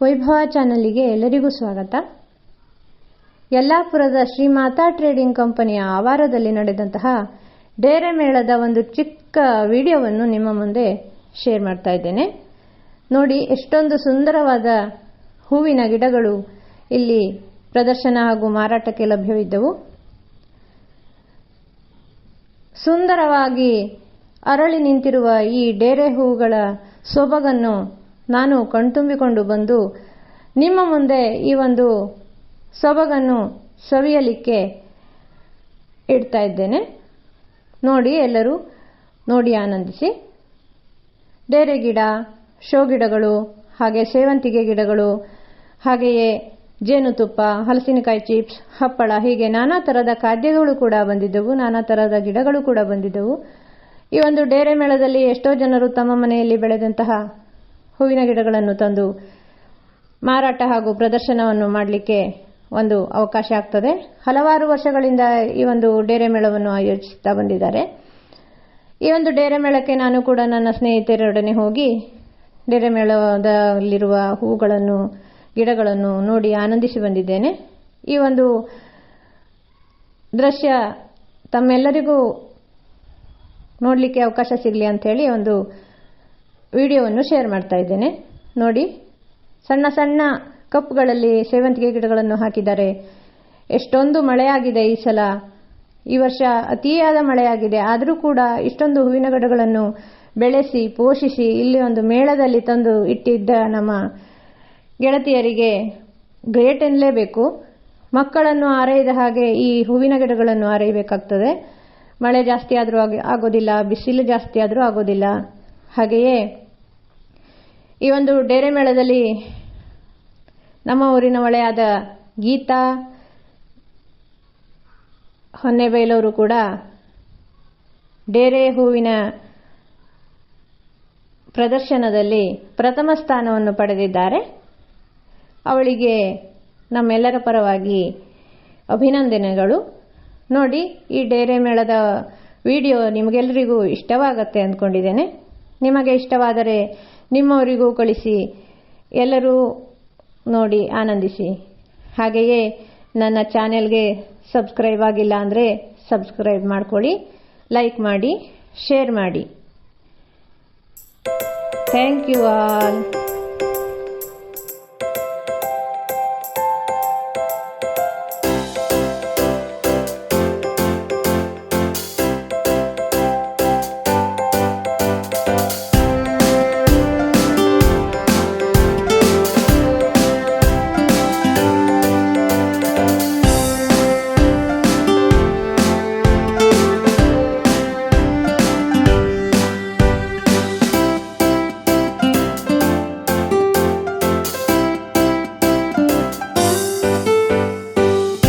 ವೈಭವ ಚಾನಲ್ಗೆ ಎಲ್ಲರಿಗೂ ಸ್ವಾಗತ. ಯಲ್ಲಾಪುರದ ಶ್ರೀ ಮಾತಾ ಟ್ರೇಡಿಂಗ್ ಕಂಪನಿಯ ಆವಾರದಲ್ಲಿ ನಡೆದಂತಹ ಡೇರೆ ಮೇಳದ ಒಂದು ಚಿಕ್ಕ ವಿಡಿಯೋವನ್ನು ನಿಮ್ಮ ಮುಂದೆ ಶೇರ್ ಮಾಡ್ತಾ ಇದ್ದೇನೆ. ನೋಡಿ, ಎಷ್ಟೊಂದು ಸುಂದರವಾದ ಹೂವಿನ ಗಿಡಗಳು ಇಲ್ಲಿ ಪ್ರದರ್ಶನ ಹಾಗೂ ಮಾರಾಟಕ್ಕೆ ಲಭ್ಯವಿದ್ದವು. ಸುಂದರವಾಗಿ ಅರಳಿ ನಿಂತಿರುವ ಈ ಡೇರೆ ಹೂವುಗಳ ಸೊಬಗನ್ನು ನಾನು ಕಣ್ತುಂಬಿಕೊಂಡು ಬಂದು ನಿಮ್ಮ ಮುಂದೆ ಈ ಒಂದು ಸೊಬಗನ್ನು ಸವಿಯಲಿಕ್ಕೆ ಇಡ್ತಾ ಇದ್ದೇನೆ. ನೋಡಿ, ಎಲ್ಲರೂ ನೋಡಿ ಆನಂದಿಸಿ. ಡೇರೆ ಗಿಡ, ಶೋ ಗಿಡಗಳು, ಹಾಗೆ ಸೇವಂತಿಗೆ ಗಿಡಗಳು, ಹಾಗೆಯೇ ಜೇನುತುಪ್ಪ ಹಲಸಿನಕಾಯಿ ಚಿಪ್ಸ್, ಹಪ್ಪಳ, ಹೀಗೆ ನಾನಾ ಥರದ ಖಾದ್ಯಗಳು ಕೂಡ ಬಂದಿದ್ದವು, ನಾನಾ ಥರದ ಗಿಡಗಳು ಕೂಡ ಬಂದಿದ್ದವು. ಈ ಒಂದು ಡೇರೆ ಮೇಳದಲ್ಲಿ ಎಷ್ಟೋ ಜನರು ತಮ್ಮ ಮನೆಯಲ್ಲಿ ಬೆಳೆದಂತಹ ಹೂವಿನ ಗಿಡಗಳನ್ನು ತಂದು ಮಾರಾಟ ಹಾಗೂ ಪ್ರದರ್ಶನವನ್ನು ಮಾಡಲಿಕ್ಕೆ ಒಂದು ಅವಕಾಶ ಆಗ್ತದೆ. ಹಲವಾರು ವರ್ಷಗಳಿಂದ ಈ ಒಂದು ಡೇರೆ ಮೇಳವನ್ನು ಆಯೋಜಿಸುತ್ತಾ ಬಂದಿದ್ದಾರೆ. ಈ ಒಂದು ಡೇರೆ ಮೇಳಕ್ಕೆ ನಾನು ಕೂಡ ನನ್ನ ಸ್ನೇಹಿತರೊಡನೆ ಹೋಗಿ ಡೇರೆ ಮೇಳದಲ್ಲಿರುವ ಹೂಗಳನ್ನು, ಗಿಡಗಳನ್ನು ನೋಡಿ ಆನಂದಿಸಿ ಬಂದಿದ್ದೇನೆ. ಈ ಒಂದು ದೃಶ್ಯ ತಮ್ಮೆಲ್ಲರಿಗೂ ನೋಡಲಿಕ್ಕೆ ಅವಕಾಶ ಸಿಗಲಿ ಹೇಳಿ ಒಂದು ವಿಡಿಯೋವನ್ನು ಶೇರ್ ಮಾಡ್ತಾ ಇದ್ದೇನೆ. ನೋಡಿ, ಸಣ್ಣ ಸಣ್ಣ ಕಪ್ಗಳಲ್ಲಿ ಸೇವಂತಿಗೆ ಗಿಡಗಳನ್ನು ಹಾಕಿದ್ದಾರೆ. ಎಷ್ಟೊಂದು ಮಳೆಯಾಗಿದೆ ಈ ಸಲ. ಈ ವರ್ಷ ಅತಿಯಾದ ಮಳೆಯಾಗಿದೆ. ಆದರೂ ಕೂಡ ಇಷ್ಟೊಂದು ಹೂವಿನ ಗಿಡಗಳನ್ನು ಬೆಳೆಸಿ, ಪೋಷಿಸಿ, ಇಲ್ಲಿ ಒಂದು ಮೇಳದಲ್ಲಿ ತಂದು ಇಟ್ಟಿದ್ದ ನಮ್ಮ ಗೆಳತಿಯರಿಗೆ ಗ್ರೇಟ್ ಎನ್ನಲೇಬೇಕು. ಮಕ್ಕಳನ್ನು ಆರೈದ ಹಾಗೆ ಈ ಹೂವಿನ ಗಿಡಗಳನ್ನು ಆರೈಬೇಕಾಗ್ತದೆ. ಮಳೆ ಜಾಸ್ತಿ ಆದರೂ ಆಗೋದಿಲ್ಲ, ಬಿಸಿಲು ಜಾಸ್ತಿ ಆದರೂ ಆಗೋದಿಲ್ಲ. ಹಾಗೆಯೇ ಈ ಒಂದು ಡೇರೆ ಮೇಳದಲ್ಲಿ ನಮ್ಮ ಊರಿನ ಒಳೆಯಾದ ಗೀತಾ ಹೊನ್ನೆಬೈಲವರು ಕೂಡ ಡೇರೆ ಹೂವಿನ ಪ್ರದರ್ಶನದಲ್ಲಿ ಪ್ರಥಮ ಸ್ಥಾನವನ್ನು ಪಡೆದಿದ್ದಾರೆ. ಅವಳಿಗೆ ನಮ್ಮೆಲ್ಲರ ಪರವಾಗಿ ಅಭಿನಂದನೆಗಳು. ನೋಡಿ, ಈ ಡೇರೆ ಮೇಳದ ವಿಡಿಯೋ ನಿಮಗೆಲ್ಲರಿಗೂ ಇಷ್ಟವಾಗತ್ತೆ ಅಂದ್ಕೊಂಡಿದ್ದೇನೆ. ನಿಮಗೆ ಇಷ್ಟವಾದರೆ ನಿಮ್ಮವರಿಗೂ ಕಳಿಸಿ. ಎಲ್ಲರೂ ನೋಡಿ, ಆನಂದಿಸಿ. ಹಾಗೆಯೇ ನನ್ನ ಚಾನೆಲ್ಗೆ ಸಬ್ಸ್ಕ್ರೈಬ್ ಆಗಿಲ್ಲ ಅಂದರೆ ಸಬ್ಸ್ಕ್ರೈಬ್ ಮಾಡ್ಕೊಳ್ಳಿ, ಲೈಕ್ ಮಾಡಿ, ಶೇರ್ ಮಾಡಿ. Thank you all.